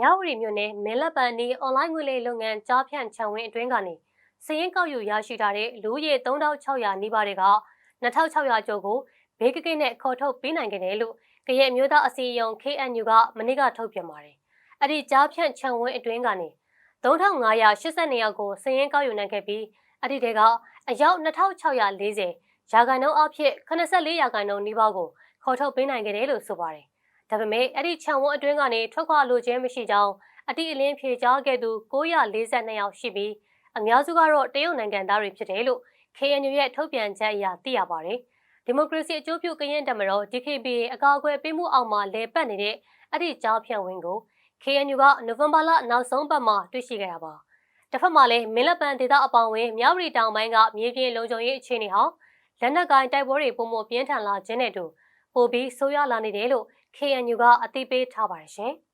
မြဝတီမြို့နယ်မဲလက်ပန်နီအွန်လိုင်းငွေလိမ်လုပ်ငန်းကြားဖြန့်ချံဝင်းအတွင်းကနေစည်ရင်ကောက်ယူရရှိထားတဲ့လူဦးရေ3600နီးပါးတွေက2600ကျော်ကိုဘေးကကိနဲ့ခေါ်ထုတ်ပေးနိုင်ခဲ့တယ်လို့ကရဲအမျိုးသားအစည်းအရုံး KNU ကမနေ့ကထုတ်ပြန်ပါတယ်။အဲ့ဒီကြားဖြန့်ချံဝင်းအတွင်းကနေ3582ယောက်ကိုစည်ရင်ကောက်ယူနိုင်ခဲ့ပြီးအဲ့ဒီတဲကအယောက်2640ရာခိုင်နှုန်းအဖြစ်84ရာခိုင်နှုန်းနီးပါးကိုခေါ်ထုတ်ပေးနိုင်ခဲ့တယ်လို့ဆိုပါတယ်။ ဒါပေမဲ့အဲ့ဒီခြံဝန်းအတွင်းကနေထွက်ခွာလိုခြင်းမရှိကြောင်းအတိအလင်းဖြေကြားခဲ့သူ942ယောက်ရှိပြီးအများစုကတော့တရုတ်နိုင်ငံသားတွေဖြစ်တယ်လို့ KNU ရဲ့ထုတ်ပြန်ချက်အရသိရပါတယ်။ဒီမိုကရေစီအကျိုးပြုကရင်တမတော် DKBA အကာအကွယ်ပေးမှုအောက်မှာလဲပတ်နေတဲ့အဲ့ဒီကြားဖြန့်ဝင်ကို KNU ကနိုဝင်ဘာလနောက်ဆုံးပတ်မှာတွေ့ရှိခဲ့တာပါ။တစ်ဖက်မှာလည်းမင်းလက်ပံဒေသအပေါင်းဝင်မြောက်ရီတောင်ပိုင်းကမြေပြင်လုံခြုံရေးအခြေအနေဟာလက်နက်ကိုင်တိုက်ပွဲတွေပုံမပြင်းထန်လာခြင်းနဲ့တူ ပိုပြီးဆိုးရွားလာနေတယ်လို့ KNU ကအသိပေးထားပါတယ်ရှင်။